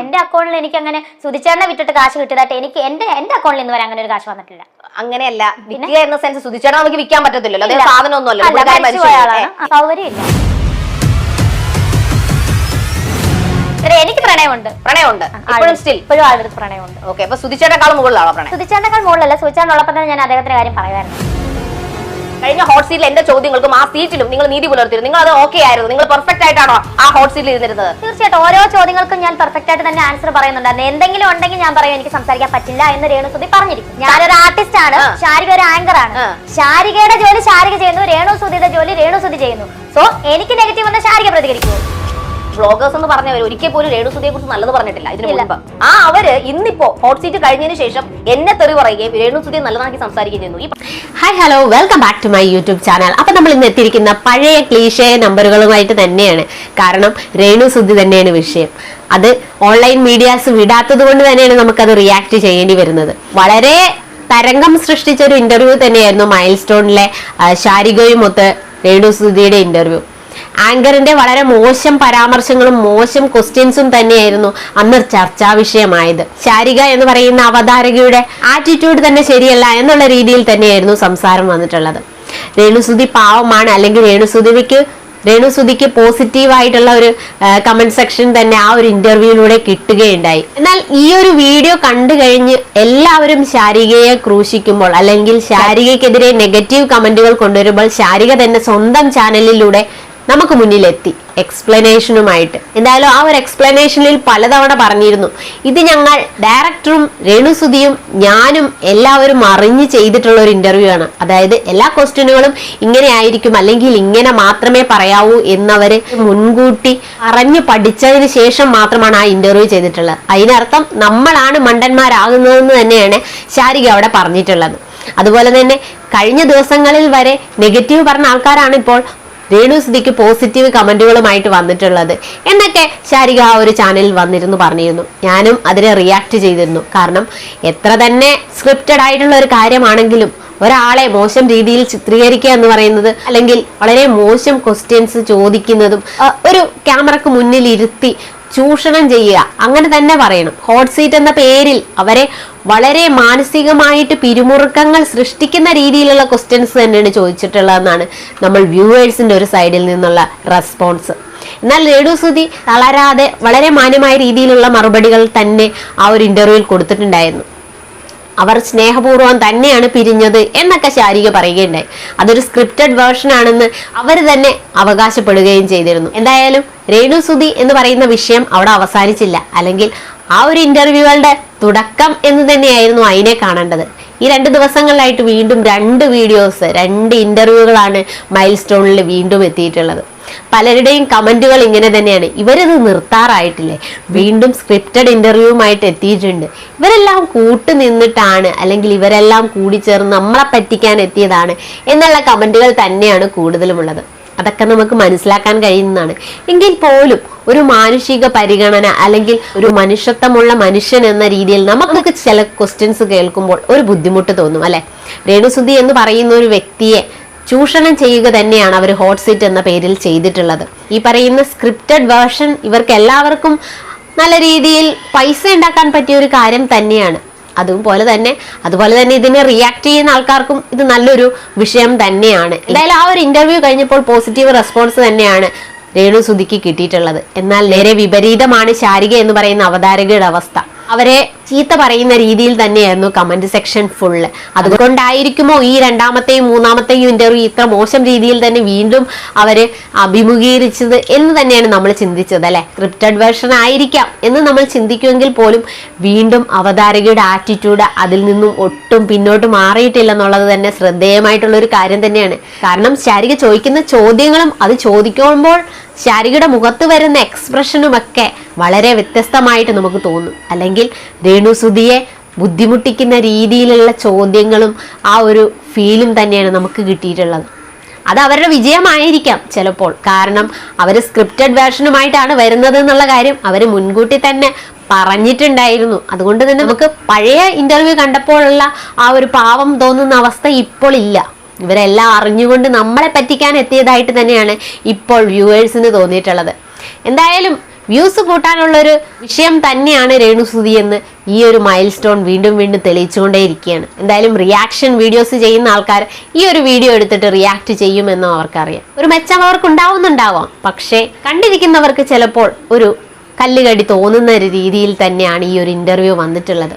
എന്റെ അക്കൗണ്ടിൽ എനിക്ക് അങ്ങനെ സുതിച്ചേട്ടനെ വിട്ടിട്ട് കാശ് കിട്ടിയതായിട്ട് എനിക്ക് എന്റെ എന്റെ അക്കൗണ്ടിൽ ഇന്ന് വരെ അങ്ങനെ ഒരു കാശ് വന്നിട്ടില്ല. അങ്ങനെയല്ല. വിൽക്കുക എന്ന സെൻസ് സുധിച്ചേട്ടാ നമുക്ക് വിൽക്കാൻ പറ്റത്തില്ലല്ലോ. അതായത്. സാധനം ഒന്നുമല്ല സൗകര്യമില്ല. എനിക്ക് പ്രണയമുണ്ട്. പ്രണയമുണ്ട്. ഇപ്പോഴും സ്റ്റിൽ ഇപ്പോഴും ആളുടെ പ്രണയമുണ്ട്. ഓക്കെ അപ്പൊ സുധിച്ചേട്ടേക്കാളും മുകളിലാണോ പ്രണയം? സുതിച്ചേട്ടനേക്കാൾ മുകളിലല്ല. സുതിച്ചേട്ടനുള്ളപ്പോൾ തന്നെ ഞാൻ അദ്ദേഹത്തിന്റെ കാര്യം പറയുമായിരുന്നു. ഹോട്ട് സീറ്റിൽ എന്റെ ചോദ്യങ്ങൾക്കും ആ സീറ്റിലും നിങ്ങൾ നീതി പുലർത്തിയിരുന്നു. നിങ്ങൾ അത് ഓക്കെ ആയിരുന്നു. നിങ്ങൾ പെർഫെക്റ്റ് ആയിട്ടാണോ ആ ഹോട്ട് സീറ്റിൽ ഇരുന്നിരുന്നത്? തീർച്ചയായിട്ടും. ഓരോ ചോദ്യങ്ങൾക്കും ഞാൻ പെർഫെക്റ്റ് ആയിട്ട് തന്നെ ആൻസർ പറയുന്നുണ്ടായിരുന്നു എന്തെങ്കിലും ഉണ്ടെങ്കിൽ ഞാൻ പറയും എനിക്ക് സംസാരിക്കാൻ പറ്റില്ല എന്ന് രേണുസുതി പറഞ്ഞിരിക്കും. ഞാനൊരു ആർട്ടിസ്റ്റ് ആണ്. ശാരിക ഒരു ആങ്കർ ആണ്. ശാരികയുടെ ജോലി ശാരിക ചെയ്യുന്നു. രേണുസുതിയുടെ ജോലി രേണുസുതി ചെയ്യുന്നു. സോ എനിക്ക് നെഗറ്റീവ് വന്ന ശാരിക പ്രതികരിക്കുമോ? വ്ളോഗേഴ്സ് എന്ന് പറഞ്ഞവർ ഒരിക്കൽ പോലും രേണുസുതിയെ കുറിച്ച് നല്ലത് പറഞ്ഞിട്ടില്ല. ഇതിന് മുമ്പ് മുൻപ്. ആ അവർ ഇന്നിപ്പോ ഹോട്ട് സീറ്റ് കഴിഞ്ഞതിന് ശേഷം എന്നെ തെറി പറയുകയും രേണുസുതിയെ നല്ലതാക്കി സംസാരിക്കുകയും ചെയ്യുന്നു. Hi hello welcome back to my YouTube channel അപ്പൊ നമ്മൾ ഇന്ന് എത്തിയിരിക്കുന്ന പഴയ ക്ലീഷേ നമ്പറുകളുമായിട്ട് തന്നെയാണ്. കാരണം രേണു സുധി തന്നെയാണ് വിഷയം. അത് ഓൺലൈൻ മീഡിയാസ് വിടാത്തത് കൊണ്ട് തന്നെയാണ് നമുക്കത് റിയാക്ട് ചെയ്യേണ്ടി വരുന്നത്. വളരെ തരംഗം സൃഷ്ടിച്ച ഒരു ഇന്റർവ്യൂ തന്നെയായിരുന്നു മൈൽ സ്റ്റോണിലെ ശാരികയുമൊത്ത് രേണു സുധിയുടെ ഇന്റർവ്യൂ ആങ്കറിന്റെ വളരെ മോശം പരാമർശങ്ങളും മോശം ക്വസ്റ്റ്യൻസും തന്നെയായിരുന്നു അന്ന് ചർച്ചാ വിഷയമായത്. ശാരിക എന്ന് പറയുന്ന അവതാരകയുടെ ആറ്റിറ്റ്യൂഡ് തന്നെ ശരിയല്ല എന്നുള്ള രീതിയിൽ തന്നെയായിരുന്നു സംസാരം വന്നിട്ടുള്ളത്. രേണുസുതി പാവമാണ് അല്ലെങ്കിൽ രേണുസുതിക്ക് രേണുസുതിക്ക് പോസിറ്റീവ് ആയിട്ടുള്ള ഒരു കമന്റ് സെക്ഷൻ തന്നെ ആ ഒരു ഇന്റർവ്യൂവിലൂടെ കിട്ടുകയുണ്ടായി. എന്നാൽ ഈ ഒരു വീഡിയോ കണ്ടു കഴിഞ്ഞ് എല്ലാവരും ശാരികയെ ക്രൂശിക്കുമ്പോൾ അല്ലെങ്കിൽ ശാരികയ്ക്കെതിരെ നെഗറ്റീവ് കമന്റുകൾ കൊണ്ടുവരുമ്പോൾ ശാരിക തന്നെ സ്വന്തം ചാനലിലൂടെ നമുക്ക് മുന്നിലെത്തി. എക്സ്പ്ലനേഷനുമായിട്ട് എന്തായാലും ആ ഒരു എക്സ്പ്ലനേഷനിൽ പലതവണ പറഞ്ഞിരുന്നു. ഇത് ഞങ്ങൾ ഡയറക്ടറും രേണുസുതിയും ഞാനും എല്ലാവരും അറിഞ്ഞ് ചെയ്തിട്ടുള്ള ഒരു ഇന്റർവ്യൂ ആണ്. അതായത് എല്ലാ ക്വസ്റ്റ്യനുകളും ഇങ്ങനെ ആയിരിക്കും അല്ലെങ്കിൽ ഇങ്ങനെ മാത്രമേ പറയാവൂ എന്നവര് മുൻകൂട്ടി അറിഞ്ഞു പഠിച്ചതിന് ശേഷം മാത്രമാണ് ആ ഇന്റർവ്യൂ ചെയ്തിട്ടുള്ളത്. അതിനർത്ഥം നമ്മളാണ് മണ്ടന്മാരാകുന്നതെന്ന് തന്നെയാണ് ശാരിക അവിടെ പറഞ്ഞിട്ടുള്ളത്. അതുപോലെ തന്നെ കഴിഞ്ഞ ദിവസങ്ങളിൽ വരെ നെഗറ്റീവ് പറഞ്ഞ ആൾക്കാരാണ് ഇപ്പോൾ രേണുസുതിക്ക് പോസിറ്റീവ് കമന്റുകളുമായിട്ട് വന്നിട്ടുള്ളത് എന്നൊക്കെ ശാരിക ആ ഒരു ചാനലിൽ വന്നിരുന്നു പറഞ്ഞിരുന്നു. ഞാനും അതിനെ റിയാക്ട് ചെയ്തിരുന്നു. കാരണം എത്ര തന്നെ സ്ക്രിപ്റ്റഡ് ആയിട്ടുള്ള ഒരു കാര്യമാണെങ്കിലും ഒരാളെ മോശം രീതിയിൽ ചിത്രീകരിക്കുക എന്ന് പറയുന്നത് അല്ലെങ്കിൽ വളരെ മോശം ക്വസ്റ്റ്യൻസ് ചോദിക്കുന്നതും ഒരു ക്യാമറക്ക് മുന്നിൽ ഇരുത്തി ചൂഷണം ചെയ്യുക. അങ്ങനെ തന്നെ പറയണം. ഹോട്ട് സീറ്റ് എന്ന പേരിൽ അവരെ വളരെ മാനസികമായിട്ട് പിരിമുറുക്കങ്ങൾ സൃഷ്ടിക്കുന്ന രീതിയിലുള്ള ക്വസ്റ്റ്യൻസ് തന്നെയാണ് ചോദിച്ചിട്ടുള്ളതെന്നാണ് നമ്മൾ വ്യൂവേഴ്സിന്റെ ഒരു സൈഡിൽ നിന്നുള്ള റെസ്പോൺസ് എന്നാൽ രേണു സുധി തളരാതെ വളരെ മാന്യമായ രീതിയിലുള്ള മറുപടികൾ തന്നെ ആ ഒരു ഇന്റർവ്യൂവിൽ കൊടുത്തിട്ടുണ്ടായിരുന്നു. അവർ സ്നേഹപൂർവം തന്നെയാണ് പിരിഞ്ഞത് എന്നൊക്കെ ശാരിക പറയുകയുണ്ടായി. അതൊരു സ്ക്രിപ്റ്റഡ് വേർഷൻ ആണെന്ന് അവർ തന്നെ അവകാശപ്പെടുകയും ചെയ്തിരുന്നു. എന്തായാലും രേണു സുധി എന്ന് പറയുന്ന വിഷയം അവിടെ അവസാനിച്ചില്ല. അല്ലെങ്കിൽ ആ ഒരു ഇന്റർവ്യൂകളുടെ തുടക്കം എന്ന് തന്നെയായിരുന്നു അതിനെ കാണേണ്ടത്. ഈ രണ്ട് ദിവസങ്ങളിലായിട്ട് വീണ്ടും രണ്ട് വീഡിയോസ് രണ്ട് ഇന്റർവ്യൂകളാണ് മൈൽ സ്റ്റോണിൽ വീണ്ടും എത്തിയിട്ടുള്ളത്. പലരുടെയും കമന്റുകൾ ഇങ്ങനെ തന്നെയാണ്. ഇവരത് നിർത്താറായിട്ടില്ലേ? വീണ്ടും സ്ക്രിപ്റ്റഡ് ഇന്റർവ്യൂവുമായിട്ട് എത്തിയിട്ടുണ്ട്. ഇവരെല്ലാം കൂട്ടു നിന്നിട്ടാണ് അല്ലെങ്കിൽ ഇവരെല്ലാം കൂടി ചേർന്ന് നമ്മളെ പറ്റിക്കാൻ എത്തിയതാണ് എന്നുള്ള കമന്റുകൾ തന്നെയാണ് കൂടുതലുമുള്ളത്. അതൊക്കെ നമുക്ക് മനസ്സിലാക്കാൻ കഴിയുന്നതാണ്. എങ്കിൽ പോലും ഒരു മാനുഷിക പരിഗണന അല്ലെങ്കിൽ ഒരു മനുഷ്യത്വമുള്ള മനുഷ്യൻ എന്ന രീതിയിൽ നമുക്ക് ചില ക്വസ്റ്റ്യൻസ് കേൾക്കുമ്പോൾ ഒരു ബുദ്ധിമുട്ട് തോന്നും അല്ലെ? രേണുസുതി എന്ന് പറയുന്ന ഒരു വ്യക്തിയെ ചൂഷണം ചെയ്യുക തന്നെയാണ് അവർ ഹോട്ട് സീറ്റ് എന്ന പേരിൽ ചെയ്തിട്ടുള്ളത്. ഈ പറയുന്ന സ്ക്രിപ്റ്റഡ് വേർഷൻ ഇവർക്ക് എല്ലാവർക്കും നല്ല രീതിയിൽ പൈസ ഉണ്ടാക്കാൻ പറ്റിയ ഒരു കാര്യം തന്നെയാണ്. അതുപോലെ തന്നെ അതുപോലെ തന്നെ ഇതിനെ റിയാക്ട് ചെയ്യുന്ന ആൾക്കാർക്കും ഇത് നല്ലൊരു വിഷയം തന്നെയാണ്. എന്തായാലും ആ ഒരു ഇന്റർവ്യൂ കഴിഞ്ഞപ്പോൾ പോസിറ്റീവ് റെസ്പോൺസ് തന്നെയാണ് രേണു സുധിക്ക് കിട്ടിയിട്ടുള്ളത്. എന്നാൽ നേരെ വിപരീതമാണ് ശാരിക എന്ന് പറയുന്ന അവതാരകയുടെ അവസ്ഥ. അവരെ ചീത്ത പറയുന്ന രീതിയിൽ തന്നെയായിരുന്നു കമന്റ് സെക്ഷൻ ഫുള്ള് അതുകൊണ്ടായിരിക്കുമോ ഈ രണ്ടാമത്തെയും മൂന്നാമത്തെയും ഇന്റർവ്യൂ ഇത്ര മോശം രീതിയിൽ തന്നെ വീണ്ടും അവർ അഭിമുഖീകരിച്ചത് എന്ന് തന്നെയാണ് നമ്മൾ ചിന്തിച്ചത് അല്ലെ? സ്ക്രിപ്റ്റഡ് വേർഷൻ ആയിരിക്കാം എന്ന് നമ്മൾ ചിന്തിക്കുമെങ്കിൽ പോലും വീണ്ടും അവതാരകയുടെ ആറ്റിറ്റ്യൂഡ് അതിൽ നിന്നും ഒട്ടും പിന്നോട്ട് മാറിയിട്ടില്ല എന്നുള്ളത് തന്നെ ശ്രദ്ധേയമായിട്ടുള്ള ഒരു കാര്യം തന്നെയാണ്. കാരണം ശാരിക ചോദിക്കുന്ന ചോദ്യങ്ങളും അത് ചോദിക്കുമ്പോൾ ശാരികയുടെ മുഖത്ത് വരുന്ന എക്സ്പ്രഷനുമൊക്കെ വളരെ വ്യത്യസ്തമായിട്ട് നമുക്ക് തോന്നും. അല്ലെങ്കിൽ രേണുസുതിയെ ബുദ്ധിമുട്ടിക്കുന്ന രീതിയിലുള്ള ചോദ്യങ്ങളും ആ ഒരു ഫീലും തന്നെയാണ് നമുക്ക് കിട്ടിയിട്ടുള്ളത്. അത് അവരുടെ വിജയമായിരിക്കാം ചിലപ്പോൾ. കാരണം അവർ സ്ക്രിപ്റ്റഡ് വേർഷനുമായിട്ടാണ് വരുന്നത് എന്നുള്ള കാര്യം അവർ മുൻകൂട്ടി തന്നെ പറഞ്ഞിട്ടുണ്ടായിരുന്നു. അതുകൊണ്ട് തന്നെ നമുക്ക് പഴയ ഇന്റർവ്യൂ കണ്ടപ്പോഴുള്ള ആ ഒരു പാവം തോന്നുന്ന അവസ്ഥ ഇപ്പോൾ ഇല്ല. ഇവരെല്ലാം അറിഞ്ഞുകൊണ്ട് നമ്മളെ പറ്റിക്കാൻ എത്തിയതായിട്ട് തന്നെയാണ് ഇപ്പോൾ വ്യൂവേഴ്സിന് തോന്നിയിട്ടുള്ളത്. എന്തായാലും വ്യൂസ് കൂട്ടാനുള്ളൊരു വിഷയം തന്നെയാണ് രേണുസുതി എന്ന് ഈ ഒരു മൈൽ സ്റ്റോൺ വീണ്ടും വീണ്ടും തെളിയിച്ചുകൊണ്ടേയിരിക്കുകയാണ്. എന്തായാലും റിയാക്ഷൻ വീഡിയോസ് ചെയ്യുന്ന ആൾക്കാർ ഈ ഒരു വീഡിയോ എടുത്തിട്ട് റിയാക്ട് ചെയ്യുമെന്നും അവർക്കറിയാം. ഒരു മെച്ചം അവർക്ക് ഉണ്ടാവുന്നുണ്ടാവാം. പക്ഷേ കണ്ടിരിക്കുന്നവർക്ക് ചിലപ്പോൾ ഒരു കല്ലുകടി തോന്നുന്ന ഒരു രീതിയിൽ തന്നെയാണ് ഈ ഒരു ഇന്റർവ്യൂ വന്നിട്ടുള്ളത്.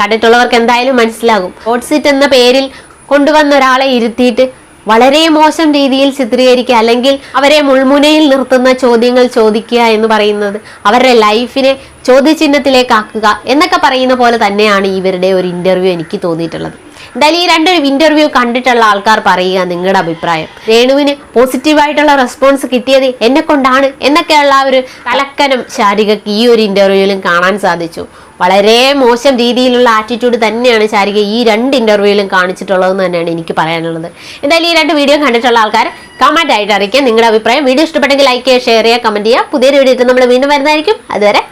കണ്ടിട്ടുള്ളവർക്ക് എന്തായാലും മനസ്സിലാകും. ഹോട്ട് സീറ്റ് എന്ന പേരിൽ കൊണ്ടുവന്ന ഒരാളെ ഇരുത്തിയിട്ട് വളരെ മോശം രീതിയിൽ ചിത്രീകരിക്കുക അല്ലെങ്കിൽ അവരെ മുൾമുനയിൽ നിർത്തുന്ന ചോദ്യങ്ങൾ ചോദിക്കുക എന്ന് പറയുന്നത് അവരുടെ ലൈഫിനെ ചോദ്യചിഹ്നത്തിലേക്കാക്കുക എന്നൊക്കെ പറയുന്ന പോലെ തന്നെയാണ് ഇവരുടെ ഒരു ഇന്റർവ്യൂ എനിക്ക് തോന്നിയിട്ടുള്ളത്. എന്തായാലും ഈ രണ്ട് ഇന്റർവ്യൂ കണ്ടിട്ടുള്ള ആൾക്കാർ പറയുക നിങ്ങളുടെ അഭിപ്രായം. രേണുവിന് പോസിറ്റീവായിട്ടുള്ള റെസ്പോൺസ് കിട്ടിയത് എന്നെ കൊണ്ടാണ് എന്നൊക്കെയുള്ള ഒരു കലക്കനം ശാരികക്ക് ഈ ഒരു ഇന്റർവ്യൂവിലും കാണാൻ സാധിച്ചു. വളരെ മോശം രീതിയിലുള്ള ആറ്റിറ്റ്യൂഡ് തന്നെയാണ് ശാരിക ഈ രണ്ട് ഇന്റർവ്യൂവിലും കാണിച്ചിട്ടുള്ളതെന്ന് തന്നെയാണ് എനിക്ക് പറയാനുള്ളത്. എന്തായാലും ഈ രണ്ട് വീഡിയോ കണ്ടിട്ടുള്ള ആൾക്കാർ കമന്റ് ആയിട്ട് അറിയിക്കുക. നിങ്ങളുടെ അഭിപ്രായം. വീഡിയോ ഇഷ്ടപ്പെട്ടെങ്കിൽ ലൈക്ക് ചെയ്യുക ഷെയർ ചെയ്യുക കമന്റ് ചെയ്യുക. പുതിയൊരു വീഡിയോ നമ്മൾ വീണ്ടും വരുന്നതായിരിക്കും. അതുവരെ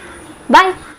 ബൈ